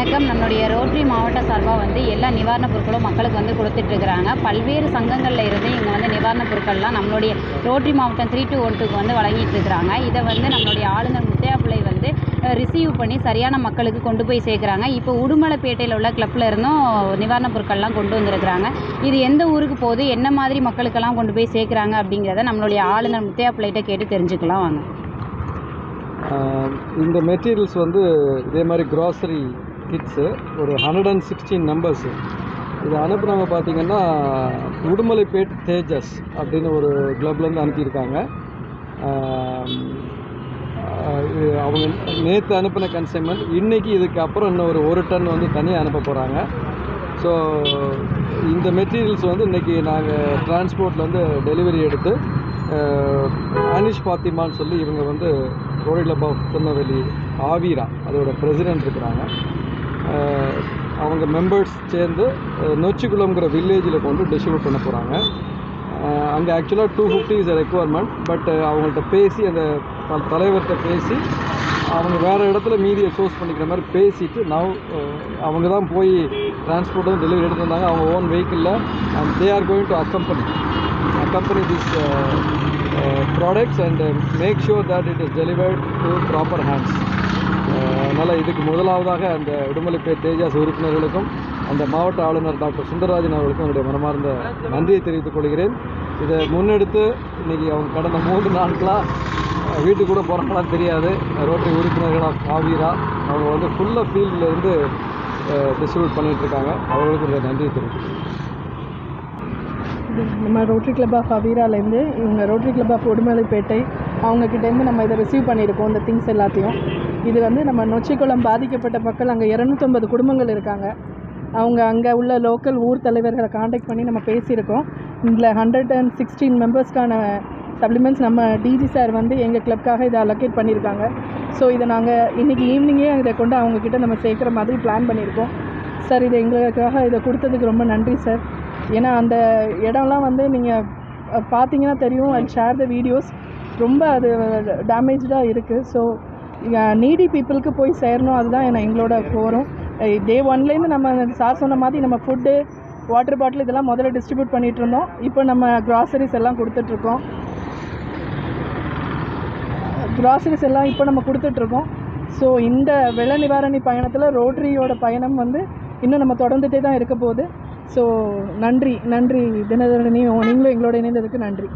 வணக்கம். நம்மளுடைய ரோட்டரி மாவட்ட சார்பாக வந்து எல்லா நிவாரணப் பொருட்களும் மக்களுக்கு வந்து கொடுத்துட்ருக்குறாங்க. பல்வேறு சங்கங்களில் இருந்து இங்கே வந்து நிவாரணப் பொருட்கள்லாம் நம்மளுடைய ரோட்டரி மாவட்டம் த்ரீ டூ ஒன் வந்து வழங்கிட்டு இருக்கிறாங்க இதை வந்து நம்மளுடைய ஆளுநர் முத்தையா பிள்ளை வந்து ரிசீவ் பண்ணி சரியான மக்களுக்கு கொண்டு போய் சேர்க்குறாங்க. இப்போ உடுமலைப்பேட்டையில் உள்ள கிளப்பில் இருந்தும் நிவாரணப் பொருட்கள்லாம் கொண்டு வந்திருக்கிறாங்க. இது எந்த ஊருக்கு போகுது? என்ன மாதிரி மக்களுக்கெல்லாம் கொண்டு போய் சேர்க்குறாங்க அப்படிங்கிறத நம்மளுடைய ஆளுநர் முத்தையா பிள்ளைகிட்ட கேட்டு தெரிஞ்சுக்கலாம் வாங்க. இந்த மெட்டீரியல்ஸ் வந்து இதே மாதிரி க்ராசரி கிட்ஸு ஒரு ஹண்ட்ரட் அண்ட் சிக்ஸ்டீன் நம்பர்ஸு இது அனுப்புகிறவங்க பார்த்தீங்கன்னா உடுமலைப்பேட் தேஜஸ் அப்படின்னு ஒரு கிளப்லேருந்து அனுப்பியிருக்காங்க. இது அவங்க நேற்று அனுப்பின கன்சைன்மெண்ட் இன்றைக்கி இதுக்கு அப்புறம் இன்னும் ஒரு ஒரு டன் வந்து தனியாக அனுப்ப போகிறாங்க ஸோ இந்த மெட்டீரியல்ஸ் வந்து இன்றைக்கி நாங்கள் டிரான்ஸ்போர்ட்லேருந்து டெலிவரி எடுத்து அனிஷ் பாத்திமான்னு சொல்லி இவங்க வந்து ரோடி திருநெல்வேலி ஆவீரா அதோட பிரசிடென்ட் இருக்கிறாங்க. அவங்க மெம்பர்ஸ் சேர்ந்து நொச்சிக்குளம்ங்கிற வில்லேஜில் கொண்டு டிஸ்ட்ரிபியூட் பண்ண போகிறாங்க அங்கே ஆக்சுவலாக two fifty is requirement but அவங்கள்ட்ட பேசி அந்த த- தலைவர்கிட்ட பேசி அவங்க வேறு இடத்துல மீதியை சோர்ஸ் பண்ணிக்கிற மாதிரி பேசிட்டு நான் அவங்க தான் போய் டிரான்ஸ்போர்ட்டும் டெலிவரி எடுத்துருந்தாங்க அவங்க own வெஹிக்கிளில் and they are going to accompany accompany this products and make and that it is delivered to proper hands. அதனால் இதுக்கு முதலாவதாக அந்த உடுமலைப்பேட் தேஜாஸ் உறுப்பினர்களுக்கும் அந்த மாவட்ட ஆளுநர் டாக்டர் சுந்தரராஜன் அவர்களுக்கும் என்னுடைய மனமார்ந்த நன்றியை தெரிவித்துக் கொள்கிறேன். இதை முன்னெடுத்து இன்னைக்கு அவங்க கடந்த மூன்று நாட்களாக வீட்டுக்கு கூட போகிறாங்களான்னு தெரியாது. ரோட்டரி உறுப்பினர்களாக காவீரா அவங்க வந்து ஃபுல்லாக ஃபீல்ட்லேருந்து டிஸ்ட்ரிபியூட் பண்ணிகிட்டு இருக்காங்க. அவர்களுக்கு என்னுடைய நன்றியை தெரிவிக்கிறேன். நம்ம ரோட்டரி கிளப் ஆஃப் அவீராலேருந்து இவங்க ரோட்டரி கிளப் ஆஃப் உடுமலைப்பேட்டை அவங்கக்கிட்டேருந்து நம்ம இதை ரிசீவ் பண்ணியிருக்கோம் இந்த திங்ஸ் எல்லாத்தையும். இது வந்து நம்ம நொச்சிக்குளம் பாதிக்கப்பட்ட மக்கள் அங்கே இரநூத்தொம்பது குடும்பங்கள் இருக்காங்க. அவங்க அங்கே உள்ள லோக்கல் ஊர் தலைவர்களை காண்டாக்ட் பண்ணி நம்ம பேசியிருக்கோம். இதில் ஹண்ட்ரட் அண்ட் சிக்ஸ்டீன் மெம்பர்ஸ்க்கான சப்ளிமெண்ட்ஸ் நம்ம டிஜி சார் வந்து எங்கள் கிளப்காக இதை அலோகேட் பண்ணியிருக்காங்க. ஸோ இதை நாங்கள் இன்றைக்கி ஈவினிங்கே இதை கொண்டு அவங்கக்கிட்ட நம்ம சேர்க்குற மாதிரி பிளான் பண்ணியிருக்கோம். சார் இது எங்களுக்காக இதை கொடுத்ததுக்கு ரொம்ப நன்றி சார் ஏன்னா அந்த இடம்லாம் வந்து நீங்கள் பார்த்தீங்கன்னா தெரியும். அண்ட் ஷேர் த வீடியோஸ் ரொம்ப அது டேமேஜாக இருக்குது ஸோ நீடி பீப்புளுக்கு போய் சேரணும் அதுதான் என்ன எங்களோட போகிறோம் டே ஒன்லேருந்து நம்ம சார் சொன்ன மாதிரி நம்ம ஃபுட்டு வாட்டர் பாட்டில் இதெல்லாம் முதல்ல டிஸ்ட்ரிபியூட் பண்ணிகிட்டு இருந்தோம். இப்போ நம்ம க்ராசரிஸ் எல்லாம் கொடுத்துட்ருக்கோம் க்ராசரிஸ் எல்லாம் இப்போ நம்ம கொடுத்துட்ருக்கோம் ஸோ இந்த வெள்ள நிவாரணி பயணத்தில் ரோட்ரியோட பயணம் வந்து இன்னும் நம்ம தொடர்ந்துகிட்டே தான் இருக்க போகுது. ஸோ நன்றி நன்றி தினதரணியும் நீங்களும் எங்களோட இணைந்ததுக்கு நன்றி.